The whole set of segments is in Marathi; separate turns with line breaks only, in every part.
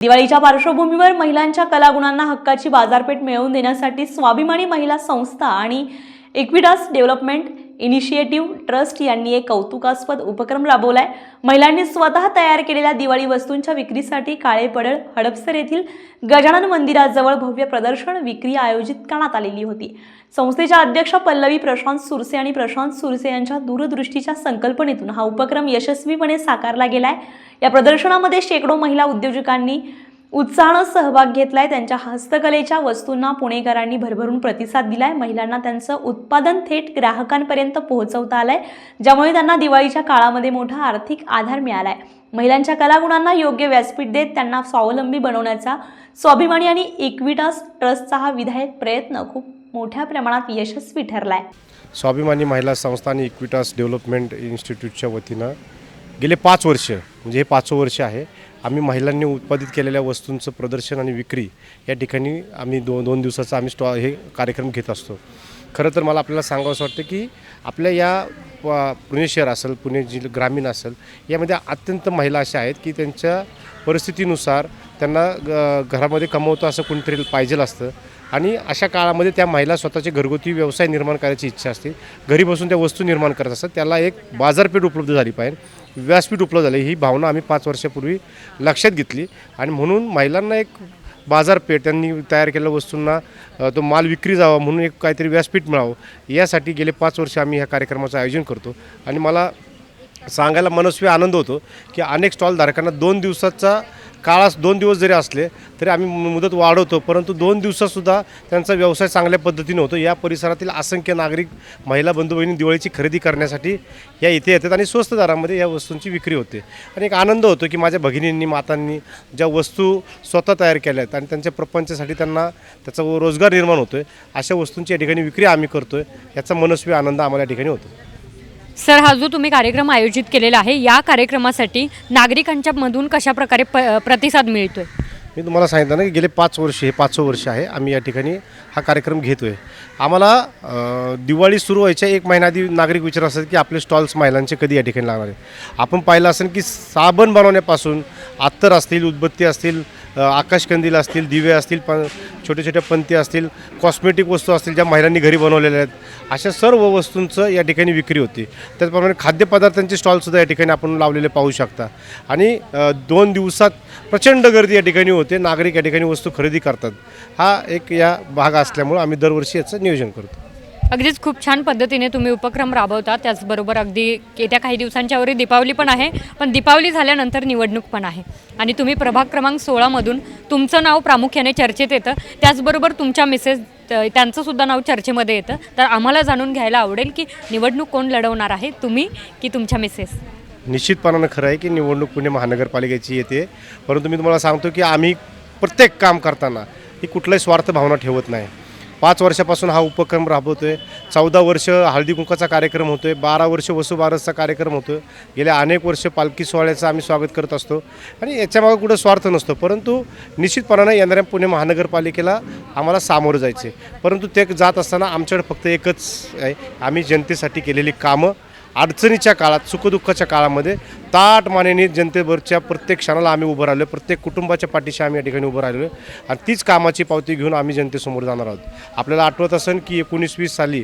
दिवाळीच्या पार्श्वभूमीवर महिलांच्या कलागुणांना हक्काची बाजारपेठ मिळवून देण्यासाठी स्वाभिमानी महिला संस्था आणि इक्विडास डेव्हलपमेंट इनिशिएटिव्ह ट्रस्ट यांनी एक कौतुकास्पद उपक्रम राबवलाय. महिलांनी स्वतः तयार केलेल्या दिवाळी वस्तूंच्या विक्रीसाठी काळे पडळ हडपसर येथील गजानन मंदिराजवळ भव्य प्रदर्शन विक्री आयोजित करण्यात आलेली होती. संस्थेच्या अध्यक्ष पल्लवी प्रशांत सुरसे आणि प्रशांत सुरसे यांच्या दूरदृष्टीच्या संकल्पनेतून हा उपक्रम यशस्वीपणे साकारला गेलाय. या प्रदर्शनामध्ये शेकडो महिला उद्योजकांनी उत्साहानं सहभाग घेतलाय. त्यांच्या हस्तकलेच्या वस्तूंना पुणेकरांनी भरभरून प्रतिसाद दिलाय. महिलांना त्यांचं उत्पादन थेट ग्राहकांपर्यंत पोहोचवता आलंय ज्यामुळे त्यांना दिवाळीच्या काळामध्ये मोठा आर्थिक आधार मिळालाय. महिलांच्या कलागुणांना योग्य व्यासपीठ देत त्यांना स्वावलंबी बनवण्याचा स्वाभिमानी आणि इक्विटास ट्रस्टचा हा विधायक प्रयत्न खूप मोठ्या प्रमाणात यशस्वी ठरलाय.
स्वाभिमानी महिला संस्था आणि इक्विटास डेव्हलपमेंट इन्स्टिट्यूटच्या वतीनं गेले पाच वर्ष म्हणजे हे पाचवं वर्ष आहे. आम्ही महिलांनी उत्पादित केलेल्या वस्तूंचं प्रदर्शन आणि विक्री या ठिकाणी आम्ही दो दोन दिवसाचा आम्ही स्टॉ हे कार्यक्रम घेत असतो. खरं तर मला आपल्याला सांगावं वाटतं की आपल्या या पुणे शहर असेल पुणे जिल्हा ग्रामीण असेल यामध्ये अत्यंत महिला अशा आहेत की त्यांच्या परिस्थितीनुसार त्यांना ग- घरामध्ये कमवतो असं कोणीतरी पाहिजेल असतं. आणि अशा काळामध्ये त्या महिला स्वतःचे घरगुती व्यवसाय निर्माण करायची इच्छा असते. घरी बसून त्या वस्तू निर्माण करत असतात. त्याला एक बाजारपेठ उपलब्ध झाली पाहिजे. व्यासपीठ उपलब्ध झाली. ही भावना आम्ही पाच वर्षापूर्वी लक्षात घेतली. आणि म्हणून महिलांना एक बाजारपेठ त्यांनी तयार केलेल्या वस्तूंना तो माल विक्री जावा म्हणून एक काहीतरी व्यासपीठ मिळावं यासाठी गेले पाच वर्ष आम्ही ह्या कार्यक्रमाचं आयोजन करतो. आणि मला सांगायला मनस्वी आनंद होतो की अनेक स्टॉलधारकांना दोन दिवसाचा काळास दोन दिवस जरी असले तरी आम्ही मु- मुदत वाढवतो. परंतु दोन दिवसातसुद्धा त्यांचा व्यवसाय चांगल्या पद्धतीने होतो. या परिसरातील असंख्य नागरिक महिला बंधू बहिणी दिवाळीची खरेदी करण्यासाठी या इथे येतात आणि स्वस्त दरामध्ये या वस्तूंची विक्री होते. आणि एक आनंद होतो की माझ्या भगिनींनी मातांनी ज्या वस्तू स्वतः तयार केल्या आहेत आणि त्यांच्या प्रपंचासाठी त्यांना त्याचा रोजगार निर्माण होतो आहे अशा वस्तूंची या ठिकाणी विक्री आम्ही करतो आहे याचा मनस्वी आनंद आम्हाला या ठिकाणी होतो.
सर हा जो तुम्ही कार्यक्रम आयोजित केलेला आहे या कार्यक्रमासाठी नागरिकांच्या मधून कशा प्रकारे प प्रतिसाद मिळतोय?
मी तुम्हाला सांगितलं ना की गेले पाच वर्ष हे पाचवं वर्ष आहे आम्ही या ठिकाणी हा कार्यक्रम घेतो आहे आम्हाला दिवाळी सुरू व्हायच्या एक महिना आधी नागरिक विचार असतात की आपले स्टॉल्स महिलांचे कधी या ठिकाणी लागणार आहे आपण पाहिलं असेल की साबण बनवण्यापासून अत्तर असतील उदबत्ती असतील आकाशकंदील असतील दिवे असतील प छोट्या छोट्या पंती असतील कॉस्मेटिक वस्तू असतील ज्या महिलांनी घरी बनवलेल्या आहेत अशा सर्व वस्तूंचं या ठिकाणी विक्री होती. त्याचप्रमाणे खाद्यपदार्थांचे स्टॉलसुद्धा या ठिकाणी आपण लावलेले पाहू शकता. आणि दोन दिवसात प्रचंड गर्दी या ठिकाणी होते नागरिक या ठिकाणी वस्तू खरेदी करतात. हा एक या भाग असल्यामुळं आम्ही दरवर्षी याचं नियोजन करतो.
अगदीच खूप छान पद्धतीने तुम्ही उपक्रम राबवता. त्याचबरोबर अगदी येत्या काही दिवसांच्या वरी दीपावली पण आहे पण दीपावली झाल्यानंतर निवडणूक पण आहे. आणि तुम्ही प्रभाग क्रमांक सोळामधून तुमचं नाव प्रामुख्याने चर्चेत येतं. त्याचबरोबर तुमच्या मिसेस त्यांचंसुद्धा नाव चर्चेमध्ये येतं. तर आम्हाला जाणून घ्यायला आवडेल की निवडणूक कोण लढवणार आहे तुम्ही की तुमच्या मिसेस?
निश्चितपणानं खरं आहे की निवडणूक पुणे महानगरपालिकेची येते. परंतु मी तुम्हाला सांगतो की आम्ही प्रत्येक काम करताना ही कुठलाही स्वार्थ भावना ठेवत नाही. पाच वर्षापासून हा उपक्रम राबवतो आहे चौदा वर्ष हळदी कुंकाचा कार्यक्रम होतो आहे बारा वर्ष वसुबारसचा कार्यक्रम होतो आहे गेल्या अनेक वर्ष पालखी सोहळ्याचं आम्ही स्वागत करत असतो. आणि याच्यामागं कुठं स्वार्थ नसतो. परंतु निश्चितपणानं येणाऱ्या पुणे महानगरपालिकेला आम्हाला सामोरं जायचं आहे परंतु ते जात असताना आमच्याकडे फक्त एकच आहे. आम्ही जनतेसाठी केलेली कामं अडचणीच्या काळात सुखदुःखाच्या काळामध्ये ताट मानेने जनतेवरच्या प्रत्येक क्षणाला आम्ही उभं राहिलो प्रत्येक कुटुंबाच्या पाठीशी आम्ही या ठिकाणी उभं राहिलो आणि तीच कामाची पावती घेऊन आम्ही जनतेसमोर जाणार आहोत. आपल्याला आठवत असेल की एकोणीस वीस साली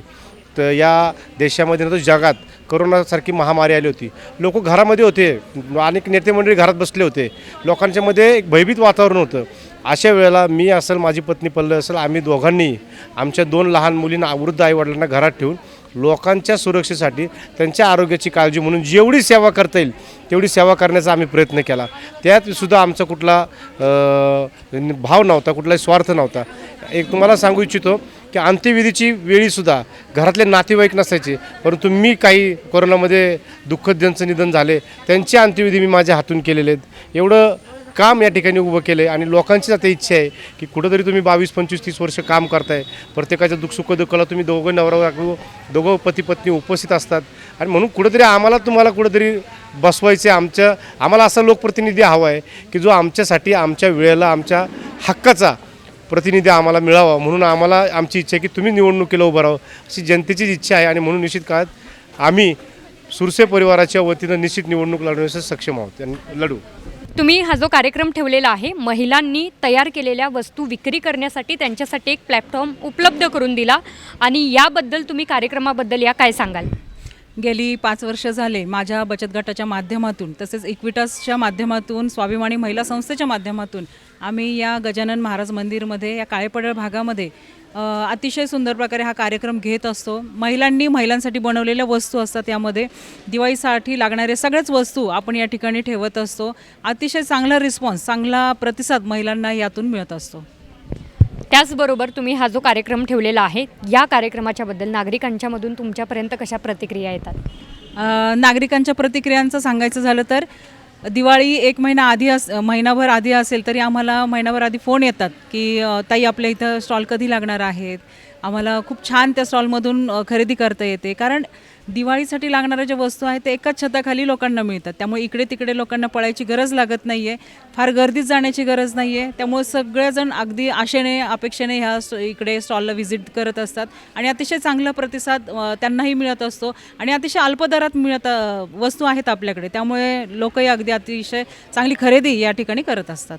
तर या देशामध्ये नव्हतं जगात करोनासारखी महामारी आली होती. लोक घरामध्ये होते. अनेक नेते मंडळी घरात बसले होते. लोकांच्यामध्ये एक भयभीत वातावरण होतं. अशा वेळेला मी असेल माझी पत्नी पल्ल असेल आम्ही दोघांनी आमच्या दोन लहान मुलींना वृद्ध आईवडिलांना घरात ठेवून लोकांच्या सुरक्षेसाठी त्यांच्या आरोग्याची काळजी म्हणून जेवढी सेवा करता येईल तेवढी सेवा करण्याचा आम्ही प्रयत्न केला. त्यातसुद्धा आमचा कुठला भाव नव्हता कुठलाही स्वार्थ नव्हता. एक तुम्हाला सांगू इच्छितो की अंत्यविधीची वेळीसुद्धा घरातले नातेवाईक नसायचे परंतु मी काही कोरोनामध्ये दुःखद ज्यांचं निधन झाले त्यांची अंत्यविधी मी माझ्या हातून केलेले आहेत. एवढं काम या ठिकाणी उभं केलं आहे आणि लोकांचीच आता इच्छा आहे की कुठंतरी तुम्ही बावीस पंचवीस तीस वर्ष काम करताय. प्रत्येकाच्या दुःख सुख दुःखाला तुम्ही दोघं नवरा बायको दोघं पती पत्नी उपस्थित असतात. आणि म्हणून कुठंतरी आम्हाला तुम्हाला कुठंतरी बसवायचे आमच्या आम्हाला असा लोकप्रतिनिधी हवा आहे की जो आमच्यासाठी आमच्या वेळेला आमच्या हक्काचा प्रतिनिधी आम्हाला मिळावा. म्हणून आम्हाला आमची इच्छा आहे की तुम्ही निवडणुकीला उभं राहावं. अशी जनतेचीच इच्छा आहे आणि म्हणून निश्चित काळात आम्ही सुरसे परिवाराच्या वतीनं निश्चित निवडणूक लढवण्यास सक्षम आहोत. लढू.
तुम्ही हा जो कार्यक्रम ठेवलेला आहे महिलांनी तयार केलेल्या वस्तू विक्री करण्यासाठी त्यांच्यासाठी एक प्लॅटफॉर्म उपलब्ध करून दिला आणि याबद्दल तुम्ही कार्यक्रमाबद्दल या काय सांगाल?
गेली पाच वर्ष झाले माझ्या बचत गटाच्या माध्यमातून तसेच इक्विटासच्या माध्यमातून स्वाभिमानी महिला संस्थेच्या माध्यमातून आम्ही या गजानन महाराज मंदिरमध्ये या काळेपडळ भागामध्ये अतिशय सुंदर प्रकारे हा कार्यक्रम घेत असतो. महिलांनी महिलांसाठी बनवलेल्या वस्तू असतात यामध्ये. दिवाळीसाठी लागणारे सगळ्याच वस्तू आपण या ठिकाणी ठेवत असतो. अतिशय चांगला रिस्पॉन्स चांगला प्रतिसाद महिलांना यातून मिळत असतो.
त्याचबरोबर तुम्ही हा जो कार्यक्रम ठेवलेला आहे या कार्यक्रमाच्याबद्दल नागरिकांच्यामधून तुमच्यापर्यंत कशा प्रतिक्रिया येतात?
नागरिकांच्या प्रतिक्रियांचं सांगायचं झालं तर दिवाळी एक महिना आधी अस महिनाभर आधी असेल तरी आम्हाला महिनाभर आधी फोन येतात की ताई आपल्या इथं स्टॉल कधी लागणार आहेत? आम्हाला खूप छान त्या स्टॉलमधून खरेदी करता येते. कारण दिवाळीसाठी लागणाऱ्या ज्या वस्तू आहेत ते एकाच छताखाली लोकांना मिळतात. त्यामुळे इकडे तिकडे लोकांना पळायची गरज लागत नाही आहे फार गर्दीत जाण्याची गरज नाही आहे त्यामुळे सगळेजण अगदी आशेने अपेक्षेने ह्या इकडे स्टॉलला व्हिजिट करत असतात. आणि अतिशय चांगला प्रतिसाद त्यांनाही मिळत असतो. आणि अतिशय अल्प दरात मिळत वस्तू आहेत आपल्याकडे. त्यामुळे लोकही अगदी अतिशय चांगली खरेदी या ठिकाणी करत असतात.